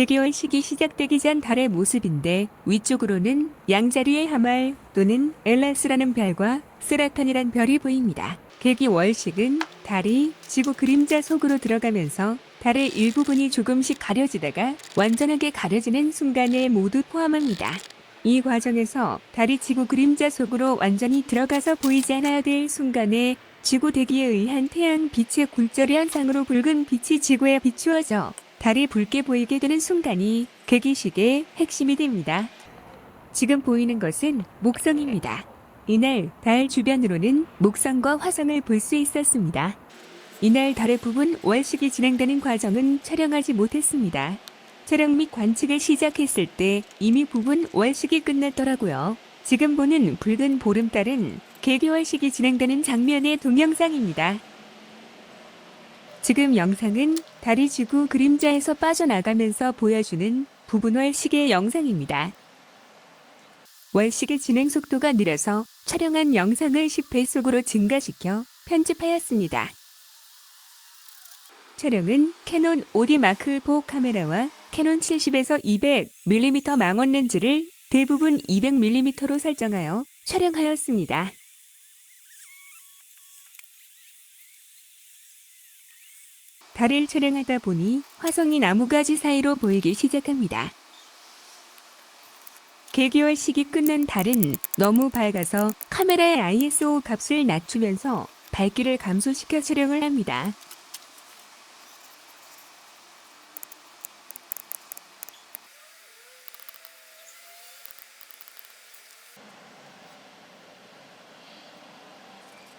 개개월식이 시작되기 전 달의 모습인데 위쪽으로는 양자리의 하말 또는 엘라스라는 별과 세라탄이란 별이 보입니다. 개기월식은 달이 지구 그림자 속으로 들어가면서 달의 일부분이 조금씩 가려지다가 완전하게 가려지는 순간에 모두 포함합니다. 이 과정에서 달이 지구 그림자 속으로 완전히 들어가서 보이지 않아야 될 순간에 지구 대기에 의한 태양 빛의 굴절 현상으로 붉은 빛이 지구에 비추어져 달이 붉게 보이게 되는 순간이 개기식의 핵심이 됩니다. 지금 보이는 것은 목성입니다. 이날 달 주변으로는 목성과 화성을 볼 수 있었습니다. 이날 달의 부분 월식이 진행되는 과정은 촬영하지 못했습니다. 촬영 및 관측을 시작했을 때 이미 부분 월식이 끝났더라고요. 지금 보는 붉은 보름달은 개개월식이 진행되는 장면의 동영상입니다. 지금 영상은 달이 지구 그림자에서 빠져나가면서 보여주는 부분월식의 영상입니다. 월식의 진행 속도가 느려서 촬영한 영상을 10배속으로 증가시켜 편집하였습니다. 촬영은 캐논 5D 마크 4 카메라와 캐논 70에서 200mm 망원 렌즈를 대부분 200mm로 설정하여 촬영하였습니다. 달을 촬영하다 보니 화성이 나무가지 사이로 보이기 시작합니다. 개개월 시기 끝난 달은 너무 밝아서 카메라의 ISO 값을 낮추면서 밝기를 감소시켜 촬영을 합니다.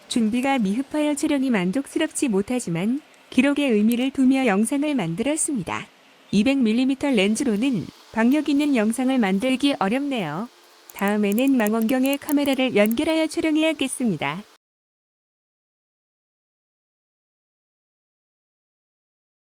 준비가 미흡하여 촬영이 만족스럽지 못하지만 기록의 의미를 두며 영상을 만들었습니다. 200mm 렌즈로는 박력 있는 영상을 만들기 어렵네요. 다음에는 망원경에 카메라를 연결하여 촬영해야겠습니다.